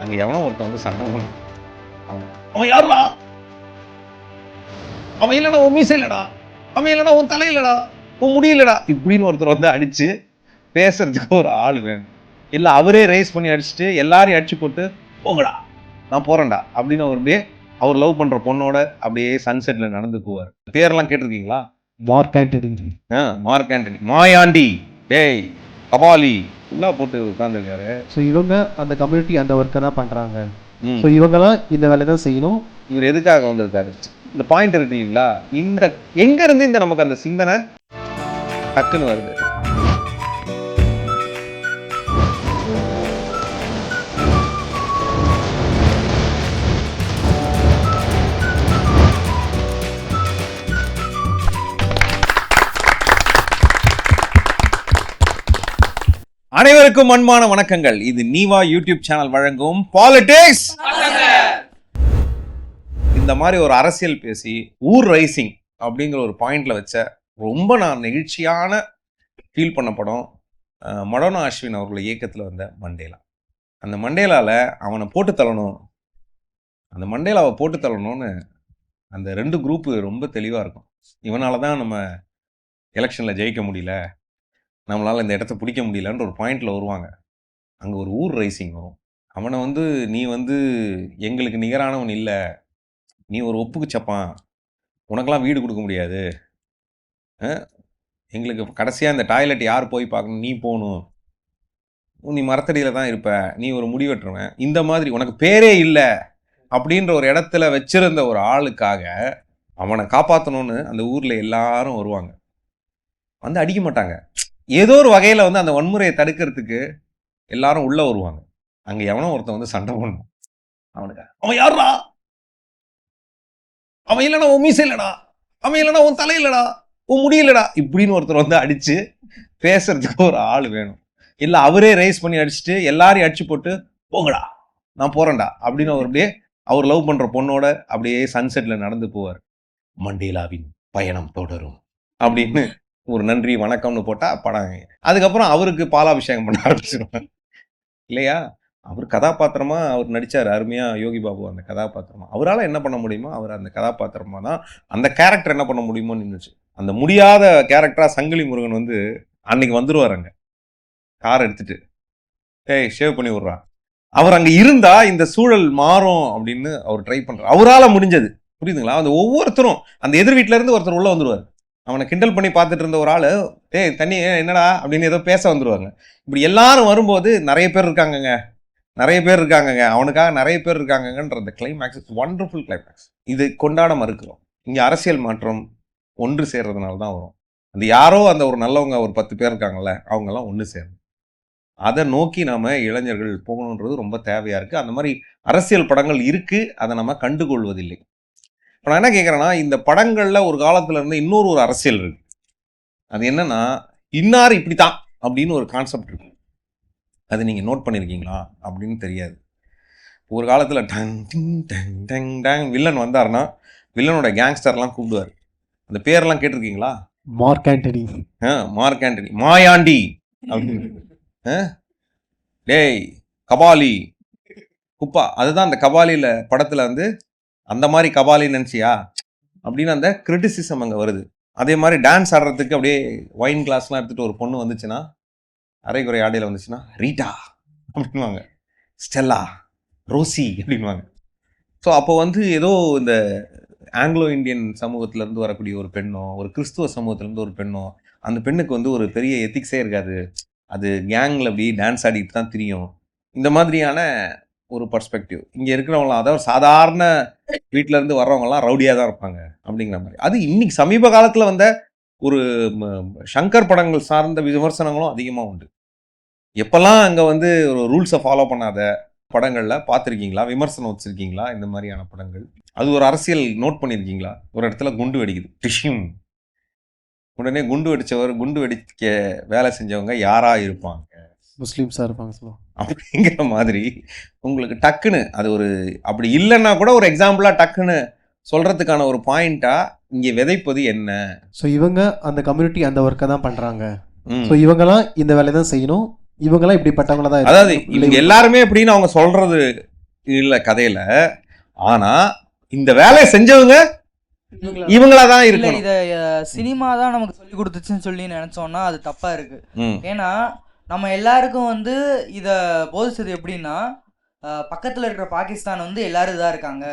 அங்க எவனோ ஒருத்தன் வந்து சண்டை அவன் அவன் யாருடா? அவன் இல்லடா உன் மீசை இல்லடா. அவன் இல்லடா உன் தலை இல்லடா. உன் முடியலடா இப்படின்னு ஒருத்தர் வந்து அடிச்சு பேசுறதுக்கு ஒரு ஆள் வேணும். இல்ல அவரே ரேஸ் பண்ணி அடிச்சுட்டு எல்லாரையும் அடிச்சு போட்டு போங்கடா நான் போறேன்டா. அப்படின்னு அவர் அப்படியே அவர் லவ் பண்ற பொண்ணோட அப்படியே சன்செட்ல நடந்து போவார் பேரெல்லாம் கேட்டிருக்கீங்களா? Mark Antony. ஆ மார்க் ஆண்டனி. மாயாண்டி. டேய் கபாலி. எல்லாம் போட்டு உட்காந்துருக்காரு ஸோ இவங்க அந்த கம்யூனிட்டி அந்த ஒர்க்கை தான் பண்ணுறாங்க. ஸோ இவங்கெல்லாம் இந்த வேலையை தான் செய்யணும். இவர் எதுக்காக வந்திருக்காரு? இந்த பாயிண்ட் இருக்கீங்களா இந்த எங்க இருந்து இந்த நமக்கு அந்த சிந்தனை? டக்குன்னு வருது. அனைவருக்கும் அன்பான வணக்கங்கள். இது நீவா யூடியூப் சேனல் வழங்கும் பாலிடிக்ஸ் இந்த மாதிரி ஒரு அரசியல் பேசி ஊர் ரைசிங் அப்படிங்கிற ஒரு பாயிண்ட்ல வச்ச ரொம்ப நான் நெகிழ்ச்சியான ஃபீல் பண்ண படம் மடோனா அஸ்வின் அவர்கள் இயக்கத்தில் வந்த மண்டேலா. அந்த மண்டேலாவில் அவனை போட்டு தள்ளணும். அந்த மண்டேலாவை போட்டு தள்ளணும்னு அந்த ரெண்டு குரூப்பு ரொம்ப தெளிவாக இருக்கும். இவனால தான் நம்ம எலெக்ஷனில் ஜெயிக்க முடியல. நம்மளால் இந்த இடத்த பிடிக்க முடியலன்ற ஒரு பாயிண்டில் வருவாங்க. அங்கே ஒரு ஊர் ரைசிங் வரும். அவனை வந்து நீ வந்து எங்களுக்கு நிகரானவன் இல்லை. நீ ஒரு ஒப்புக்கு சப்பான். உனக்கெல்லாம் வீடு கொடுக்க முடியாது. எங்களுக்கு கடைசியாக இந்த டாய்லெட் யார் போய் பார்க்கணும்? நீ போகணும். நீ மரத்தடியில் தான் இருப்ப. நீ ஒரு முடிவெட்டுருவன் இந்த மாதிரி உனக்கு பேரே இல்லை. அப்படின்ற ஒரு இடத்துல வச்சிருந்த ஒரு ஆளுக்காக அவனை காப்பாற்றணும்னு அந்த ஊரில் எல்லாரும் வருவாங்க. வந்து அடிக்க மாட்டாங்க. ஏதோ ஒரு வகையில் வந்து அந்த வன்முறையை தடுக்கிறதுக்கு எல்லாரும் உள்ளே வருவாங்க. அங்கே எவனோ ஒருத்தன் வந்து சண்டை போடணும். அவனுக்கு அவன் யாருடா அவன் இல்லைனா உன் மீசை இல்லைடா? அவன் இல்லைனா உன் தலை இல்லைடா? உன் முடியலடா இப்படின்னு ஒருத்தர் வந்து அடித்து பேசுறதுக்கு ஒரு ஆள் வேணும். இல்லை அவரே ரைஸ் பண்ணி அடிச்சுட்டு எல்லாரையும் அடிச்சு போட்டு போங்கடா நான் போகிறேன்டா அப்படின்னு அவர் அப்படியே அவர் லவ் பண்ணுற பொண்ணோட அப்படியே சன்செட்டில் நடந்து போவார். மண்டேலாவின் பயணம் தொடரும். அப்படின்னு ஒரு நன்றி வணக்கம்னு போட்டால் படம் அதுக்கப்புறம் அவருக்கு பாலாபிஷேகம் பண்ண ஆரம்பிச்சிருவாங்க இல்லையா? அவர் கதாபாத்திரமா அவர் நடிச்சார் அருமையாக யோகி பாபு அந்த கதாபாத்திரமா. அவரால் என்ன பண்ண முடியுமோ அவர் அந்த கதாபாத்திரமா தான் அந்த கேரக்டர் என்ன பண்ண முடியுமோ நின்றுச்சு அந்த முடியாத கேரக்டராக சங்கிலி முருகன் வந்து அன்னைக்கு வந்துருவார் அங்கே. கார் எடுத்துட்டு. ஏய் ஷேவ் பண்ணி விட்றான் அவர் அங்கே இருந்தால் இந்த சூழல் மாறும் அப்படின்னு அவர் ட்ரை பண்ணுறார் அவரால் முடிஞ்சது. புரியுதுங்களா? அந்த ஒவ்வொருத்தரும் அந்த எதிர் வீட்டிலேருந்து ஒருத்தர் உள்ளே வந்துடுவார் அவனை கிண்டல் பண்ணி பார்த்துட்டு இருந்த ஒரு ஆள் ஏய் தண்ணி என்னடா? அப்படின்னு ஏதோ பேச வந்துடுவாங்க இப்படி எல்லாரும் வரும்போது நிறைய பேர் இருக்காங்கங்க. நிறைய பேர் இருக்காங்கங்க. அவனுக்காக நிறைய பேர் இருக்காங்கன்ற அந்த கிளைமேக்ஸ் ஒண்டர்ஃபுல் கிளைமேக்ஸ் இது கொண்டாட மறுக்கிறோம். இங்கே அரசியல் மாற்றம் ஒன்று சேர்றதுனால தான் வரும். அந்த யாரோ அந்த ஒரு நல்லவங்க ஒரு பத்து பேர் இருக்காங்கல்ல அவங்கெல்லாம் ஒன்று சேரணும் அதை நோக்கி நாம் இளைஞர்கள் போகணுன்றது ரொம்ப தேவையாக இருக்குது அந்த மாதிரி அரசியல் படங்கள் இருக்குது அதை நம்ம கண்டுகொள்வதில்லை. இப்போ நான் என்ன கேட்குறேன்னா இந்த படங்கள்ல ஒரு காலத்துல இருந்து இன்னொரு ஒரு அரசியல் இருக்கு. அது என்னன்னா இன்னார் இப்படித்தான் அப்படின்னு ஒரு கான்செப்ட் இருக்கு அது நீங்க நோட் பண்ணியிருக்கீங்களா அப்படின்னு தெரியாது. ஒரு காலத்துல டங் டிங் டங் டங் டங் வில்லன் வந்தாருன்னா வில்லனோட கேங்ஸ்டர்லாம் கூப்பிடுவார். அந்த பேரெல்லாம் கேட்டிருக்கீங்களா? Mark Antony. ஆ, மார்க் ஆண்டனி. மாயாண்டி அப்படின்னு? டேய் கபாலி. குப்பா. அதுதான் அந்த கபாலியில படத்துல வந்து அந்த மாதிரி கபாலி நினச்சியா அப்படின்னு அந்த கிரிட்டிசிசம் அங்கே வருது. அதே மாதிரி டான்ஸ் ஆடுறதுக்கு அப்படியே ஒயின் கிளாஸ்லாம் எடுத்துகிட்டு ஒரு பொண்ணு வந்துச்சுன்னா அரைக்குறை ஆடையில் வந்துச்சுன்னா ரீட்டா அப்படின்வாங்க ஸ்டெல்லா ரோசி அப்படின்வாங்க ஸோ அப்போ வந்து ஏதோ இந்த ஆங்கிலோ இந்தியன் சமூகத்துலேருந்து வரக்கூடிய ஒரு பெண்ணோ ஒரு கிறிஸ்துவ சமூகத்திலேருந்து ஒரு பெண்ணோ அந்த பெண்ணுக்கு வந்து ஒரு பெரிய எத்திக்ஸே இருக்காது. அது கேங்கில் அப்படி டான்ஸ் ஆடிட்டு தான் தெரியும். இந்த மாதிரியான ஒரு பர்ஸ்பெக்டிவ் இங்கே இருக்கிறவங்களாம் அதாவது சாதாரண வீட்டிலேருந்து வர்றவங்கலாம் ரவுடியாக தான் இருப்பாங்க அப்படிங்கிற மாதிரி. அது இன்னைக்கு சமீப காலத்தில் வந்த ஒரு ஷங்கர் சங்கர் படங்கள் சார்ந்த விமர்சனங்களும் அதிகமாக உண்டு. எப்போல்லாம் அங்கே வந்து ஒரு ரூல்ஸை ஃபாலோ பண்ணாத படங்களில் பார்த்துருக்கீங்களா? விமர்சனம் வச்சுருக்கீங்களா? இந்த மாதிரியான படங்கள். அது ஒரு அரசியல் நோட் பண்ணியிருக்கீங்களா ஒரு இடத்துல குண்டு வெடிக்குது. டிஷிம். உடனே குண்டு வெடித்தவர் குண்டு வெடிக்க வேலை செஞ்சவங்க யாராக இருப்பாங்க? முஸ்லீம்ஸாக இருப்பாங்க சொல்லுவாங்க. அப்படிங்கிற மாதிரி உங்களுக்கு டக்குன்னு அது ஒரு அப்படி இல்லைன்னா கூட ஒரு எக்ஸாம்பிளா டக்குன்னு சொல்றதுக்கான ஒரு பாயிண்டா இங்க விதைப்பது என்ன? ஸோ இவங்க அந்த கம்யூனிட்டி அந்த ஒர்க்கை தான் பண்ணுறாங்க ஸோ இவங்கெல்லாம் இந்த வேலையை தான் செய்யணும். இவங்கெல்லாம் இப்படிப்பட்டவங்கள தான் அதாவது. இவங்க எல்லாருமே எப்படின்னு அவங்க சொல்றது இல்ல கதையில. ஆனா இந்த வேலையை செஞ்சவங்க இவங்களா? தான் இருக்கணும். இத சினிமா தான் நமக்கு சொல்லி கொடுத்துச்சுன்னு சொல்லி நினைச்சோம்னா அது தப்பா இருக்கு. ஏன்னா நம்ம எல்லாருக்கும் வந்து இத போதிச்சது எப்படின்னா பக்கத்துல இருக்கிற பாகிஸ்தான் வந்து எல்லாரும் இதா இருக்காங்க.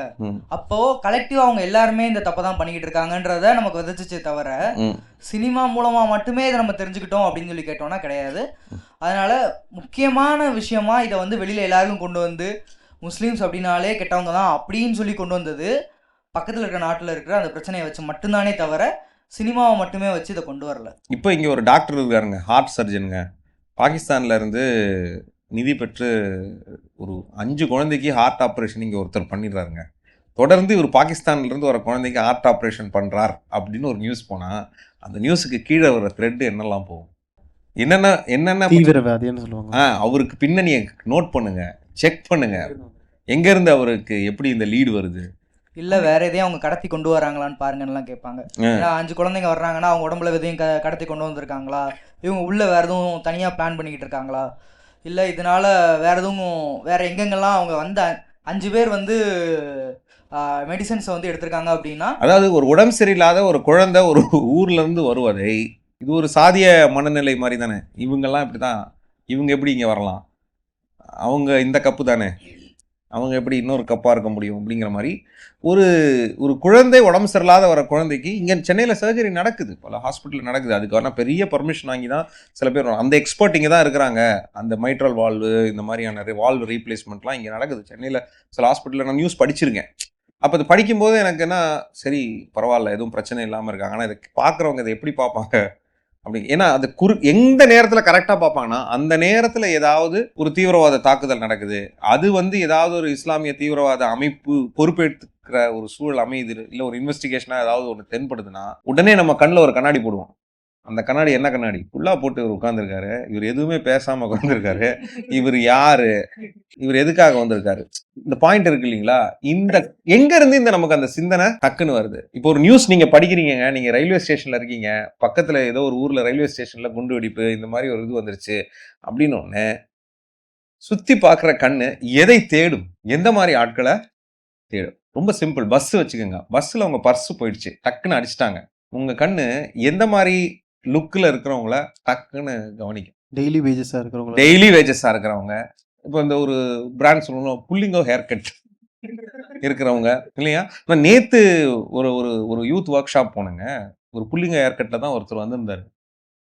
அப்போ கலெக்டிவா அவங்க எல்லாருமே இந்த தப்பை தான் பண்ணிக்கிட்டு இருக்காங்கன்றத நமக்கு விதைச்சிச்சே தவிர. சினிமா மூலமா மட்டுமே இதை நம்ம தெரிஞ்சுக்கிட்டோம் அப்படின்னு சொல்லி கேட்டோம்னா கிடையாது. அதனால முக்கியமான விஷயமா இதை வந்து வெளியில எல்லாருக்கும் கொண்டு வந்து முஸ்லீம்ஸ் அப்படின்னாலே கெட்டவங்க தான் அப்படின்னு சொல்லி கொண்டு வந்தது. பக்கத்துல இருக்கிற நாட்டுல இருக்கிற அந்த பிரச்சனையை வச்சு மட்டும்தானே தவிர சினிமாவை மட்டுமே வச்சு இதை கொண்டு வரல. இப்போ இங்க ஒரு டாக்டர் இருக்காருங்க ஹார்ட் சர்ஜனுங்க. பாகிஸ்தான்ல இருந்து நிதி பெற்று ஒரு அஞ்சு குழந்தைக்கு ஹார்ட் ஆப்ரேஷன் இங்க ஒருத்தர் பண்ணிடுறாருங்க. தொடர்ந்து இவர் பாகிஸ்தான்ல இருந்து ஒரு குழந்தைக்கு ஹார்ட் ஆப்ரேஷன் பண்றார் அப்படின்னு ஒரு நியூஸ் போனா அந்த நியூஸுக்கு கீழே வர த்ரெட் என்னெல்லாம் போகும்? என்னென்ன என்னென்ன தீவிரவாதின்னு சொல்லுவாங்க. ஆ அவருக்கு பின்னணியை நோட் பண்ணுங்க செக் பண்ணுங்க. எங்க இருந்து அவருக்கு எப்படி இந்த லீடு வருது? இல்ல வேற எதையும் அவங்க கடத்தி கொண்டு வராங்களான்னு பாருங்கன்னுலாம் கேட்பாங்க. அஞ்சு குழந்தைங்க வர்றாங்கன்னா அவங்க உடம்புல எதையும் கடத்தி கொண்டு வந்திருக்காங்களா? இவங்க உள்ள வேற எதுவும் தனியா பிளான் பண்ணிக்கிட்டு இருக்காங்களா? இல்ல இதனால வேற எதுவும் வேற எங்கெங்கெல்லாம் அவங்க வந்த அஞ்சு பேர் வந்து மெடிசன்ஸை வந்து எடுத்திருக்காங்க அப்படின்னா அதாவது ஒரு உடம்பு சரியில்லாத ஒரு குழந்தை ஒரு ஊர்ல இருந்து வருவதை இது ஒரு சாதிய மனநிலை மாதிரி தானே. இவங்கெல்லாம் இப்படி தான் இவங்க எப்படி இங்கே வரலாம்? அவங்க இந்த கப்பு தானே. அவங்க எப்படி இன்னொரு கப்பாக இருக்க முடியும் அப்படிங்கிற மாதிரி ஒரு ஒரு குழந்தை உடம்பு சரியில்லாத வர குழந்தைக்கு இங்கே சென்னையில் சர்ஜரி நடக்குது. பல ஹாஸ்பிட்டலில் நடக்குது. அதுக்கான பெரிய பர்மிஷன் வாங்கி தான் சில பேர் அந்த எக்ஸ்பர்ட் இங்கே தான் இருக்கிறாங்க. அந்த மைட்ரல் வால்வு இந்த மாதிரியான வால்வு ரீப்ளேஸ்மெண்ட்லாம் இங்கே நடக்குது. சென்னையில் சில ஹாஸ்பிட்டலில் நான் நியூஸ் படிச்சிருக்கேன். அப்போ அது படிக்கும்போது எனக்கு என்ன சரி பரவாயில்ல எதுவும் பிரச்சனை இல்லாமல் இருக்காங்க. ஆனால் இதை பார்க்குறவங்க இதை எப்படி பார்ப்பாங்க? அப்படி ஏன்னா அது குறு எந்த நேரத்தில் கரெக்டாக பார்ப்பாங்கன்னா அந்த நேரத்தில் ஏதாவது ஒரு தீவிரவாத தாக்குதல் நடக்குது. அது வந்து ஏதாவது ஒரு இஸ்லாமிய தீவிரவாத அமைப்பு பொறுப்பேற்றுக்கிற ஒரு சூழல் அமையுது இல்லை ஒரு இன்வெஸ்டிகேஷனாக ஏதாவது ஒன்று தென்படுதுன்னா உடனே நம்ம கண்ணில் ஒரு கண்ணாடி போடுவோம். அந்த கண்ணாடி என்ன கண்ணாடி? ஃபுல்லாக போட்டு இவர் உட்காந்துருக்காரு இவர் எதுவுமே பேசாமல் உட்காந்துருக்காரு இவர் யாரு? இவர் எதுக்காக வந்திருக்காரு? இந்த பாயிண்ட் இருக்கு இல்லைங்களா? இந்த எங்கேருந்து இந்த நமக்கு அந்த சிந்தனை டக்குன்னு வருது? இப்போ ஒரு நியூஸ் நீங்கள் படிக்கிறீங்க நீங்கள் ரயில்வே ஸ்டேஷனில் இருக்கீங்க பக்கத்தில் ஏதோ ஒரு ஊரில் ரயில்வே ஸ்டேஷனில் குண்டு வெடிப்பு இந்த மாதிரி ஒரு இது வந்துருச்சு அப்படின்னு ஒன்று சுற்றி பார்க்குற கண்ணு எதை தேடும்? எந்த மாதிரி ஆட்களை தேடும்? ரொம்ப சிம்பிள் பஸ் வச்சுக்கோங்க. பஸ்ஸில் அவங்க பர்ஸ் போயிடுச்சு. டக்குன்னு அடிச்சிட்டாங்க. உங்கள் கண்ணு எந்த மாதிரி லுக்கில் இருக்கிறவங்கள டக்குன்னு கவனிக்கும். டெய்லி வேஜஸா இருக்கிறவங்க டெய்லி வேஜஸாக இருக்கிறவங்க இப்போ இந்த ஒரு பிராண்ட் சொல்லணும் புல்லிங்கோ ஹேர் கட் இருக்கிறவங்க இல்லையா? நான் நேத்து ஒரு ஒரு ஒரு யூத் ஒர்க் ஷாப் போனேங்க. ஒரு புல்லிங்க ஹேர் கட்டில் தான் ஒருத்தர் வந்திருந்தாரு.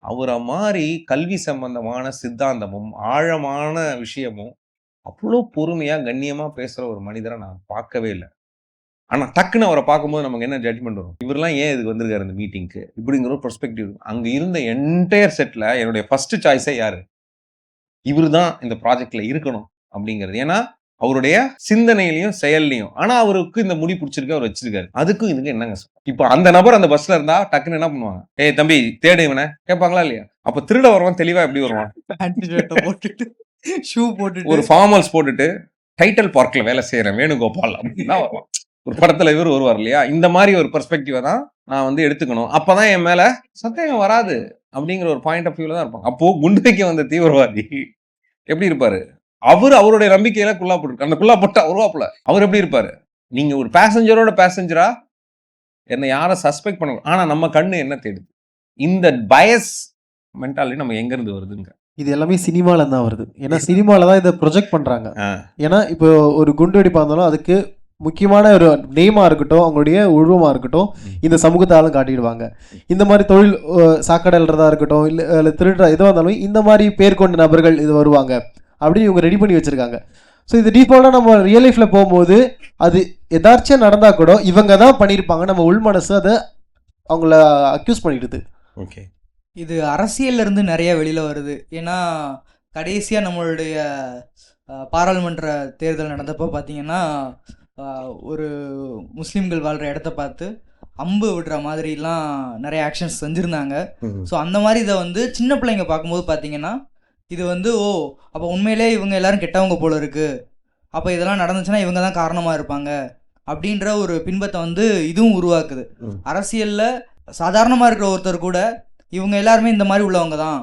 அவரை மாதிரி கல்வி சம்பந்தமான சித்தாந்தமும் ஆழமான விஷயமும் அவ்வளோ பொறுமையா கண்ணியமா பேசுற ஒரு மனிதரை நான் பார்க்கவே இல்லை. ஆனா டக்குன்னு அவரை பார்க்கும்போது நமக்கு என்ன ஜட்ஜ்மெண்ட் வரும்? இவரெல்லாம் ஏன் இதுக்கு வந்திருக்காரு இந்த மீட்டிங்க்கு இப்படிங்கிற ஒரு பெர்ஸ்பெக்டிவ் அங்க இருந்த என்டையர் செட்ல என்னுடைய ஃபர்ஸ்ட் சாய்ஸே யாரு? இவர் தான் இந்த ப்ராஜெக்ட்ல இருக்கணும் அப்படிங்கிறது. ஏன்னா அவருடைய சிந்தனையிலையும் செயல்லையும் ஆனா அவருக்கு இந்த முடி பிடிச்சிருக்கு அவர் வச்சிருக்காரு. அதுக்கும் இதுக்கு என்னங்க? இப்போ அந்த நபர் அந்த பஸ்ல இருந்தா டக்குன்னு என்ன பண்ணுவாங்க? ஏய் தம்பி தேடு இவனை. கேட்பாங்களா இல்லையா? அப்ப திருட வருவான் தெளிவா எப்படி வருவான்? போட்டுட்டு ஷூ போட்டுட்டு. ஒரு ஃபார்மல்ஸ் போட்டுட்டு டைட்டில் பார்க்ல வேலை செய்யறேன் வேணுகோபால் அப்படின்னு வருவான். ஒரு படத்துல இவர் வருவார் இல்லையா? இந்த மாதிரி ஒரு பெர்ஸ்பெக்டிவை தான் நான் வந்து எடுத்துக்கணும். அப்பதான் என் மேல சந்தேகம் வராது அப்படிங்கிற ஒரு பாயிண்ட் ஆஃப் வியூல தான் இருப்பாங்க அப்போ குண்டு வைக்க வந்த தீவிரவாதி எப்படி இருப்பாரு? அவர் அவருடைய நம்பிக்கையில குள்ளா போட்டு அந்த குள்ளா போட்டா உருவாப்புல. அவர் எப்படி இருப்பாரு? நீங்க ஒரு பேசஞ்சரோட பேசஞ்சரா என்னை யாரை சஸ்பெக்ட் பண்ண ஆனா நம்ம கண்ணு என்ன தேடுது? இந்த பயஸ் மென்டாலிட்டி நம்ம எங்க இருந்து வருதுங்க? இது எல்லாமே சினிமால தான் வருது. ஏன்னா சினிமால தான் இதை ப்ரொஜெக்ட் பண்றாங்க. ஏன்னா இப்போ ஒரு குண்டு வெடிப்பா இருந்தாலும் அதுக்கு முக்கியமான ஒரு நேமா இருக்கட்டும் அவங்களுடைய உருவமா இருக்கட்டும் இந்த சமூகத்தாலும் காட்டிடுவாங்க. இந்த மாதிரி தொழில் அஹ், சாக்கடைன்றதா இருக்கட்டும் இல்லை இல்லை திருடுற எதுவாக இருந்தாலும் இந்த மாதிரி பேர் கொண்ட நபர்கள் இது வருவாங்க. அப்படின்னு இவங்க ரெடி பண்ணி வச்சிருக்காங்க. ஸோ இது டீஃபால்ட்டாக நம்ம ரியல் லைஃப்பில் போகும்போது அது எதாச்சும் நடந்தால் கூட இவங்க தான் பண்ணியிருப்பாங்க நம்ம உள் மனசு அதை அவங்கள அக்யூஸ் பண்ணிடுது. ஓகே இது அரசியல்ல இருந்து நிறைய வெளியில வருது. ஏன்னா கடைசியா நம்மளுடைய பாராளுமன்ற தேர்தல் நடந்தப்போ பார்த்தீங்கன்னா ஒரு முஸ்லீம்கள் வாழ்ற இடத்த பார்த்து அம்பு விடுற மாதிரிலாம் நிறைய ஆக்ஷன்ஸ் செஞ்சுருந்தாங்க. ஸோ அந்த மாதிரி இதை வந்து சின்ன பிள்ளைங்க பார்க்கும்போது பார்த்தீங்கன்னா இது வந்து ஓ அப்போ உண்மையிலே இவங்க எல்லாரும் கெட்டவங்க போல இருக்கு. அப்போ இதெல்லாம் நடந்துச்சுன்னா இவங்க தான் காரணமாக இருப்பாங்க. அப்படின்ற ஒரு பின்பத்தை வந்து இதுவும் உருவாக்குது. அரசியலில் சாதாரணமாக இருக்கிற ஒருத்தர் கூட இவங்க எல்லாருமே இந்த மாதிரி உள்ளவங்க தான்.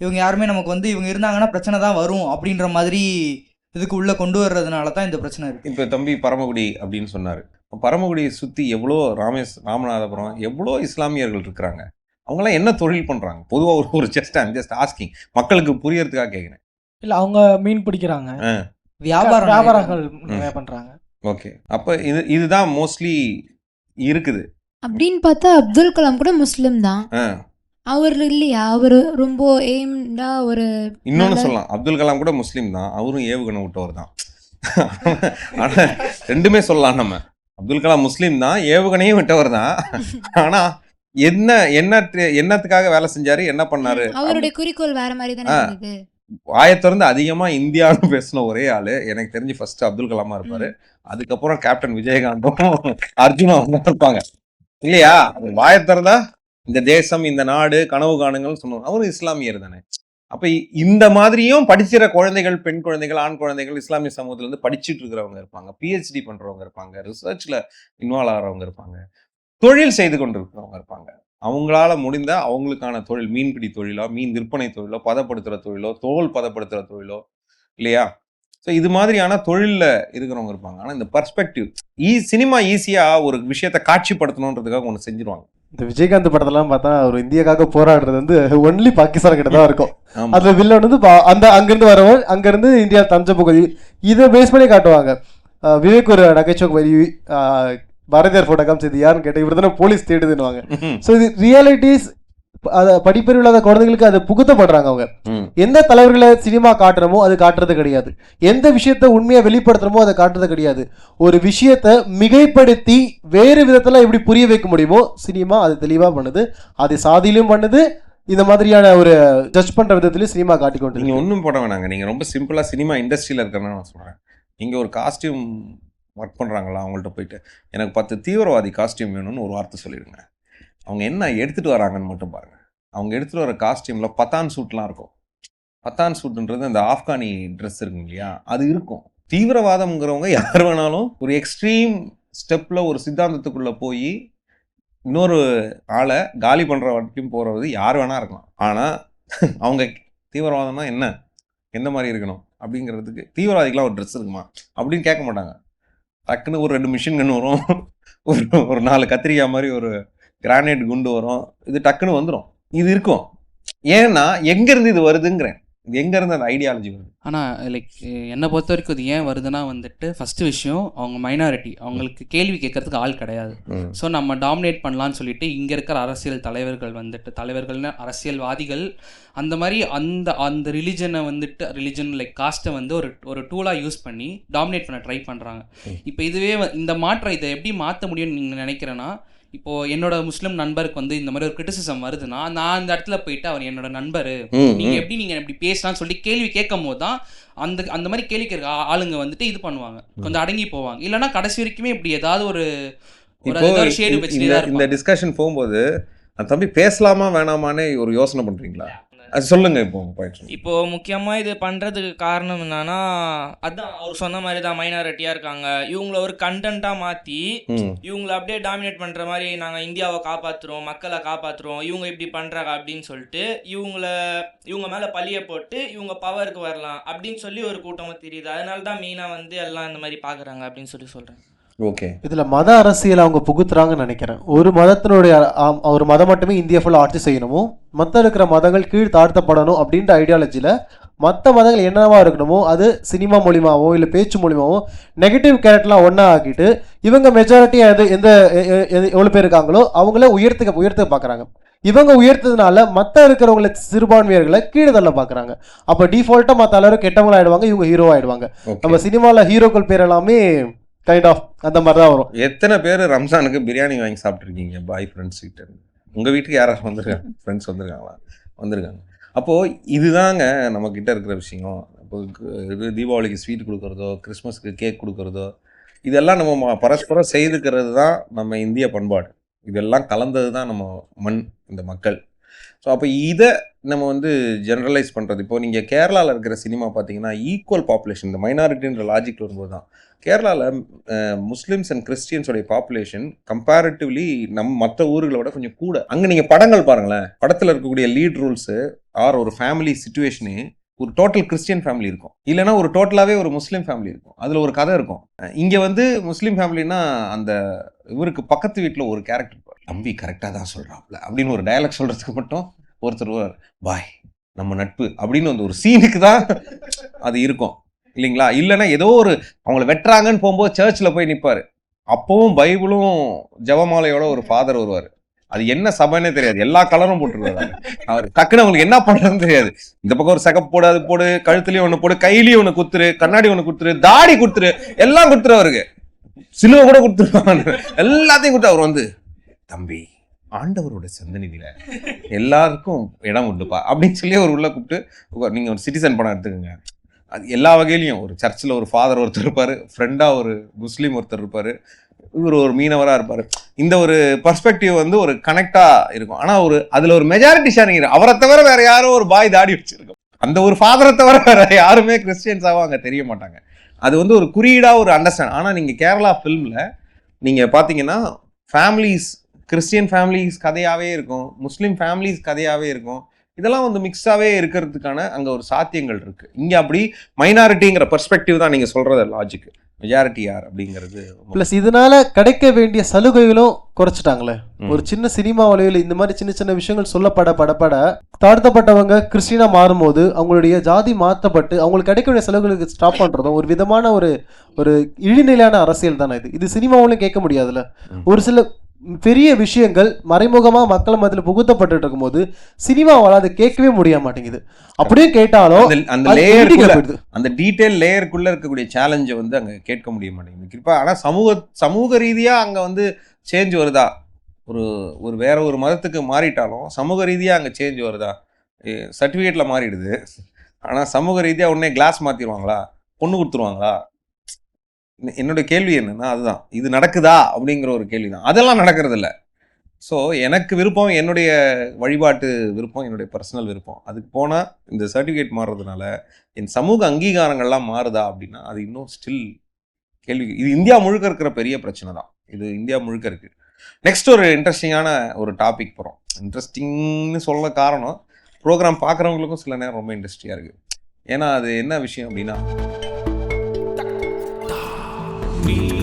இவங்க யாருமே நமக்கு வந்து இவங்க இருந்தாங்கன்னா பிரச்சனை தான் வரும் அப்படின்ற மாதிரி இதுக்கு உள்ள கொண்டு வர்றதுனால தான் இந்த பிரச்சனை இருக்கு. இப்போ தம்பி பரமக்குடி அப்படின்னு சொன்னார். பரமக்குடியை சுற்றி எவ்வளோ ராமேஸ் ராமநாதபுரம் எவ்வளோ இஸ்லாமியர்கள் இருக்கிறாங்க? அவங்களாம் என்ன தொழில் பண்ணுறாங்க பொதுவாக ஒரு ஒரு ஜஸ்ட் ஐம் ஜஸ்ட் ஆஸ்கிங் மக்களுக்கு புரியறதுக்காக கேட்குறேன் இல்ல அவங்க மீன் பிடிக்கிறாங்க. வியாபாரம் வியாபாரங்கள். நிறைய பண்றாங்க. ஓகே. அப்போ இது இதுதான் மோஸ்ட்லி இருக்குது. அப்படின்னு பார்த்தா அப்துல் கலாம் கூட முஸ்லிம் தான். அவர் இல்லையா? அவர் ரொம்ப எய்ம்டா ஒரு இன்னொன்று நல்ல- சொல்லலாம். அப்துல் கலாம் கூட முஸ்லீம் தான். அவரும் ஏவுகணை விட்டவர் தான். ஆனா ரெண்டுமே சொல்லலாம் நம்ம. அப்துல் கலாம் முஸ்லீம் தான். ஏவுகணையும் விட்டவர் தான். ஆனா என்ன என்ன என்னத்துக்காக வேலை செஞ்சாரு? என்ன பண்ணாரு? அவருடைய குறிக்கோள் வேற மாதிரி தானே ஆ. இருந்தது. வாயை திறந்து அதிகமா இந்தியான்னு பேசின ஒரே ஆளு. எனக்கு தெரிஞ்சு ஃபர்ஸ்ட் அப்துல் கலாமா இருப்பாரு. அதுக்கப்புறம் கேப்டன் விஜயகாந்தும் அர்ஜுனா இருப்பாங்க. இல்லையா? வாயை திறந்தா இந்த தேசம் இந்த நாடு கனவு காணுங்கள்னு சொன்னோம் அவரும் இஸ்லாமியர் தானே. அப்ப இ- இந்த மாதிரியும் படிச்சிற குழந்தைகள் பெண் குழந்தைகள் ஆண் குழந்தைகள் இஸ்லாமிய சமூகத்துல இருந்து படிச்சுட்டு இருக்கிறவங்க இருப்பாங்க. பிஹெச்டி பண்றவங்க இருப்பாங்க. ரிசர்ச்ல இன்வால்வ் ஆகிறவங்க இருப்பாங்க. தொழில் செய்து கொண்டு இருக்கிறவங்க இருப்பாங்க. அவங்களால முடிந்த அவங்களுக்கான தொழில் மீன்பிடி தொழிலோ மீன் விற்பனை தொழிலோ பதப்படுத்துற தொழிலோ தோல் பதப்படுத்துற தொழிலோ இல்லையா? ஸோ இது மாதிரியான தொழில்ல இருக்கிறவங்க இருப்பாங்க. ஆனா இந்த பர்ஸ்பெக்டிவ் ஈ சினிமா ஈஸியா ஒரு விஷயத்தை காட்சிப்படுத்தணுன்றதுக்காக ஒன்று செஞ்சிருவாங்க. இந்த விஜயகாந்த் படத்தெல்லாம் பார்த்தா அவர் இந்தியாக்காக போராடுறது வந்து ஒன்லி பாகிஸ்தான் கிட்ட தான் இருக்கும். அதுல வில்லன் வந்து அந்த அங்கிருந்து வரவன் அங்கிருந்து இந்தியா தஞ்ச பகுதி இதை பேஸ் பண்ணி காட்டுவாங்க விவேக் ஒரு நகைச்சுவை வரி பாரதியார் போட்டோ காமிச்சது யாருன்னு கேட்டேன் இவர் தானே போலீஸ் தேடுதுன்னுவாங்க. ஸோ இது ரியாலிட்டிஸ் அதை படிப்பறிவு இல்லாத குழந்தைகளுக்கு அது புகுத்தப்படுறாங்க அவங்க. எந்த தலைவர்களை சினிமா காட்டுறமோ அது காட்டுறது கிடையாது. எந்த விஷயத்த உண்மையை வெளிப்படுத்துறமோ அதை காட்டுறது கிடையாது. ஒரு விஷயத்த மிகைப்படுத்தி வேறு விதத்துல எப்படி புரிய வைக்க முடியுமோ சினிமா அது தெளிவா பண்ணுது. அது சாதியிலும் பண்ணுது. இந்த மாதிரியான ஒரு ஜட்ஜ் பண்ற விதத்திலயும் சினிமா காட்டிக்கொண்டு நீங்க. ஒன்றும் போட வேணாங்க. நீங்க ரொம்ப சிம்பிளா சினிமா இண்டஸ்ட்ரியில இருக்கிறன்னு நான் சொல்றேன். நீங்க ஒரு காஸ்டியூம் ஒர்க் பண்றாங்களா? அவங்கள்ட்ட போயிட்டு. எனக்கு பத்து தீவிரவாதி காஸ்டியூம் வேணும்னு ஒரு வார்த்தை சொல்லிடுங்க. அவங்க என்ன எடுத்துகிட்டு வராங்கன்னு மட்டும் பாருங்கள் அவங்க எடுத்துகிட்டு வர காஸ்டியூமில் பத்தான் சூட்லாம் இருக்கும். பத்தான் சூட்டுன்றது அந்த ஆப்கானி ட்ரெஸ் இருக்கு இல்லையா? அது இருக்கும். தீவிரவாதம்ங்கிறவங்க யார் வேணாலும் ஒரு எக்ஸ்ட்ரீம் ஸ்டெப்பில் ஒரு சித்தாந்தத்துக்குள்ளே போய் இன்னொரு ஆளை காலி பண்ணுற வரைக்கும் போகிறது யார் வேணா இருக்கலாம். ஆனால் அவங்க தீவிரவாதம்னா என்ன? எந்த மாதிரி இருக்கணும்? அப்படிங்கிறதுக்கு தீவிரவாதிக்கெலாம் ஒரு ட்ரெஸ் இருக்குமா? அப்படின்னு கேட்க மாட்டாங்க. டக்குன்னு ஒரு ரெண்டு மிஷின் கன்று வரும். ஒரு ஒரு நாலு கத்திரிக்காய் மாதிரி ஒரு கிரானைட் குண்டு வரும். இது டக்குன்னு வந்துடும் இது இருக்கும். ஏன்னா எங்கேருந்து இது வருதுங்கிறேன். இது எங்கேருந்து அந்த ஐடியாலஜி வருது? ஆனால் லைக் என்னை பொறுத்த வரைக்கும் இது ஏன் வருதுன்னா வந்துட்டு ஃபஸ்ட்டு விஷயம் அவங்க மைனாரிட்டி அவங்களுக்கு கேள்வி கேட்கறதுக்கு ஆள் கிடையாது. ஸோ நம்ம டாமினேட் பண்ணலான்னு சொல்லிட்டு இங்கே இருக்கிற அரசியல் தலைவர்கள் வந்துட்டு தலைவர்கள்னு அரசியல்வாதிகள் அந்த மாதிரி அந்த அந்த ரிலிஜனை வந்துட்டு ரிலிஜன் லைக் காஸ்ட்டை வந்து ஒரு ஒரு டூலாக யூஸ் பண்ணி டாமினேட் பண்ண ட்ரை பண்ணுறாங்க. இப்போ இதுவே இந்த மாற்றம் இதை எப்படி மாற்ற முடியும்னு நீங்கள் நினைக்கிறேன்னா இப்போது என்னோட முஸ்லீம் நண்பருக்கு வந்து இந்த மாதிரி ஒரு கிரிட்டிசிசம் வருதுன்னா நான் அந்த இடத்துல போயிட்டு அவர் என்னோட நண்பர் நீங்க. எப்படி நீங்க இப்படி பேசலாம்னு சொல்லி கேள்வி கேட்கும் போது தான் அந்த அந்த மாதிரி கேள்வி கேட்க ஆளுங்க வந்துட்டு இது பண்ணுவாங்க கொஞ்சம் அடங்கி போவாங்க இல்லைன்னா கடைசி வரைக்குமே இப்படி ஏதாவது ஒரு இப்போ இந்த-. டிஸ்கஷன் போகும்போது அந்த தம்பி பேசலாமா வேணாமான்னு ஒரு யோசனை பண்றீங்களா அது சொல்லுங்க இப்போ இப்போ முக்கியமா இது பண்றதுக்கு காரணம் என்னன்னா அதான் அவர் சொன்ன மாதிரி தான் மைனாரிட்டியா இருக்காங்க. இவங்கள ஒரு கண்டென்ட்டா மாத்தி இவங்கள அப்படியே டாமினேட் பண்ற மாதிரி நாங்க இந்தியாவை காப்பாத்துறோம் மக்களை காப்பாத்துறோம் இவங்க இப்படி பண்றாங்க அப்படின்னு சொல்லிட்டு இவங்கள இவங்க மேல பழிய போட்டு இவங்க பவருக்கு வரலாம் அப்படின்னு சொல்லி ஒரு கூட்டமா தெரியுது. அதனால தான் மெயினா வந்து எல்லாம் இந்த மாதிரி பாக்குறாங்க அப்படின்னு சொல்லி சொல்றேன் ஓகே இதுல மத அரசியல் அவங்க புகுத்துறாங்கன்னு நினைக்கிறேன். ஒரு மதத்தினுடைய ஒரு மதம் மட்டுமே இந்தியா ஃபுல்லாக ஆட்சி செய்யணுமோ? மற்ற இருக்கிற மதங்கள் கீழ் தாழ்த்தப்படணும் அப்படின்ற ஐடியாலஜியில் மற்ற மதங்கள் என்னவா இருக்கணுமோ? அது சினிமா மூலியமாவோ இல்லை பேச்சு மூலியமாவோ நெகட்டிவ் கேரக்டர்லாம் ஒன்றா ஆக்கிட்டு இவங்க மெஜாரிட்டியாக எது எந்த எவ்வளோ பேர் இருக்காங்களோ அவங்கள உயர்த்துக்க உயர்த்த பார்க்குறாங்க இவங்க உயர்த்ததுனால மற்ற இருக்கிறவங்கள சிறுபான்மையர்களை கீழே தள்ள பார்க்குறாங்க அப்போ டிஃபால்ட்டாக மற்ற எல்லாரும் கெட்டவங்க ஆயிடுவாங்க இவங்க ஹீரோ ஆயிடுவாங்க. நம்ம சினிமாவில் ஹீரோக்கள் பேர் எல்லாமே கைண்ட் ஆஃப் அந்த மாதிரி தான் வரும். எத்தனை பேர் ரம்ஜானுக்கு பிரியாணி வாங்கி சாப்பிட்ருக்கீங்க பாய் ஃப்ரெண்ட்ஸ் கிட்ட. உங்கள் வீட்டுக்கு யாராவது வந்திருக்காங்க ஃப்ரெண்ட்ஸ் வந்திருக்காங்களா? வந்திருக்காங்க. அப்போது இதுதாங்க நம்மக்கிட்ட இருக்கிற விஷயம். இப்போ இது தீபாவளிக்கு ஸ்வீட் கொடுக்குறதோ கிறிஸ்மஸ்க்கு கேக் கொடுக்குறதோ இதெல்லாம் நம்ம ம- பரஸ்பரம் செய்துக்கிறது தான் நம்ம இந்திய பண்பாடு. இதெல்லாம் கலந்தது தான் நம்ம மண் இந்த மக்கள். ஸோ அப்போ இதை நம்ம வந்து ஜென்ரலைஸ் பண்ணுறது இப்போ நீங்கள் கேரளாவில் இருக்கிற சினிமா பார்த்தீங்கன்னா ஈக்குவல் பாப்புலேஷன் இந்த மைனாரிட்டின்ற லாஜிக் வரும்போது தான். கேரளாவில் முஸ்லீம்ஸ் அண்ட் கிறிஸ்டியன்ஸோடைய பாப்புலேஷன் கம்பேரிட்டிவ்லி நம் மற்ற ஊர்களை விட கொஞ்சம் கூட. அங்கே நீங்கள் படங்கள் பாருங்களேன். படத்தில் இருக்கக்கூடிய லீட் ரூல்ஸு ஆர் ஒரு ஃபேமிலி சுச்சுவேஷனு ஒரு டோட்டல் கிறிஸ்டியன் ஃபேமிலி இருக்கும். இல்லைன்னா ஒரு டோட்டலாகவே ஒரு முஸ்லீம் ஃபேமிலி இருக்கும். அதில் ஒரு கதை இருக்கும். இங்கே வந்து முஸ்லீம் ஃபேமிலினா அந்த இவருக்கு பக்கத்து வீட்டில் ஒரு கேரக்டர் தம்பி கரெக்டாக தான் சொல்கிறாப்புல அப்படின்னு ஒரு டயலாக் சொல்கிறதுக்கு மட்டும் ஒருத்தர் வருவார். பாய் நம்ம நட்பு அப்படின்னு அந்த ஒரு சீனுக்கு தான் அது இருக்கும். இல்லைங்களா? இல்லைன்னா ஏதோ ஒரு அவங்கள வெட்டுறாங்கன்னு போகும்போது சர்ச்சில் போய் நிற்பார் அப்போவும் பைபிளும் ஜெபமாலையோட ஒரு ஃபாதர் வருவார். அது என்ன சபைன்னே தெரியாது. எல்லா கலரும் போட்டுருவாரு அவர். டக்குன்னு அவங்களுக்கு என்ன பண்றதுன்னு தெரியாது. இந்த பக்கம் ஒரு சகப்பு போடு அது போடு கழுத்துலயும் ஒன்று போடு கையிலயும் ஒன்று குத்துரு கண்ணாடி ஒன்று குத்துரு தாடி குத்துரு எல்லாம் குத்துரு அவருக்கு. சிலுவை கூட கொடுத்துருவாங்க எல்லாத்தையும் கொடுத்து அவர் வந்து தம்பி ஆண்டவரோட சந்தனிதியில எல்லாருக்கும் இடம் உண்டுப்பா அப்படின்னு சொல்லி ஒரு உள்ளே கூப்பிட்டு நீங்கள் ஒரு சிட்டிசன் படம் எடுத்துக்கோங்க. அது எல்லா வகையிலையும் ஒரு சர்ச்சில் ஒரு ஃபாதர் ஒருத்தர் இருப்பார் ஃப்ரெண்டாக ஒரு முஸ்லீம் ஒருத்தர் இருப்பார் இவர் ஒரு மீனவராக இருப்பார். இந்த ஒரு பர்ஸ்பெக்டிவ் வந்து ஒரு கனெக்டாக இருக்கும். ஆனால் ஒரு அதில் ஒரு மெஜாரிட்டி ஷேரிங் அவரை தவிர வேறு யாரோ ஒரு பாய் தாடி வச்சுருக்கோம். அந்த ஒரு ஃபாதரை தவிர வேறு யாருமே கிறிஸ்டியன்ஸாகவும் அங்கே தெரிய மாட்டாங்க. அது வந்து ஒரு குறியீடாக ஒரு அண்டர்ஸ்டாண்ட் ஆனால் நீங்கள் கேரளா ஃபிலிமில் நீங்கள் பார்த்தீங்கன்னா ஃபேமிலிஸ் கிறிஸ்டியன் ஃபேமிலிஸ் கதையாவே இருக்கும் முஸ்லீம் ஃபேமிலிஸ் கதையாவே இருக்கும். இதெல்லாம் வந்து மிக்ஸாவே இருக்கிறதுக்கான அங்க ஒரு சாத்தியங்கள் இருக்கு. இங்க அப்படி மைனாரிட்டிங்கிற பெர்ஸ்பெக்டிவ் தான் நீங்க சொல்றது லாஜிக் மெஜாரிட்டி யார் அப்படிங்கிறது ப்ளஸ் இதனால கிடைக்க வேண்டிய சலுகைகளும் குறைச்சிட்டாங்களே. ஒரு சின்ன சினிமா வலையில் இந்த மாதிரி சின்ன சின்ன விஷயங்கள் சொல்லப்பட படப்பட தாழ்த்தப்பட்டவங்க கிறிஸ்டினா மாறும்போது அவங்களுடைய ஜாதி மாற்றப்பட்டு அவங்களுக்கு கிடைக்க வேண்டிய சலுகைகளுக்கு ஸ்டாப் பண்றதும் ஒரு விதமான ஒரு ஒரு இழிநிலையான அரசியல் தானே இது. இது சினிமாவிலும் கேட்க முடியாதுல்ல. ஒரு சில பெரிய விஷயங்கள் மறைமுகமா மக்கள் மத்தியில் புகுத்தப்பட்டு இருக்கும்போது சினிமாவால் அதை கேட்கவே முடிய மாட்டேங்குது. அப்படியே கேட்டாலும் அந்த- லேயர். அந்த டீடைல் லேயருக்குள்ள இருக்கக்கூடிய சேலஞ்சை வந்து அங்க கேட்க முடிய மாட்டேங்குது. குறிப்பா ஆனா சமூக சமூக ரீதியா அங்க வந்து சேஞ்ச் வருதா? ஒரு ஒரு வேற ஒரு மதத்துக்கு மாறிட்டாலும் சமூக ரீதியா அங்க சேஞ்ச் வருதா? சர்டிஃபிகேட்ல மாறிடுது. ஆனா சமூக ரீதியா உடனே கிளாஸ் மாத்திடுவாங்களா? பொண்ணு கொடுத்துருவாங்களா? என்னோட கேள்வி என்னன்னா அதுதான். இது நடக்குதா? அப்படிங்கிற ஒரு கேள்வி தான் அதெல்லாம் நடக்கிறதில்ல. ஸோ எனக்கு விருப்பம் என்னுடைய வழிபாட்டு விருப்பம் என்னுடைய பர்சனல் விருப்பம். அதுக்கு போனால் இந்த சர்டிஃபிகேட் மாறுறதுனால என் சமூக அங்கீகாரங்கள்லாம் மாறுதா அப்படின்னா அது இன்னும் ஸ்டில் கேள்வி. இது இந்தியா முழுக்க இருக்கிற பெரிய பிரச்சனை தான். இது இந்தியா முழுக்க இருக்குது நெக்ஸ்ட் ஒரு இன்ட்ரெஸ்டிங்கான ஒரு டாபிக் போகிறோம் இன்ட்ரெஸ்டிங்னு சொல்ல காரணம் ப்ரோக்ராம் பார்க்குறவங்களுக்கும் சில நேரம் ரொம்ப இன்ட்ரெஸ்டிங்காக இருக்குது ஏன்னா அது என்ன விஷயம் அப்படின்னா நீ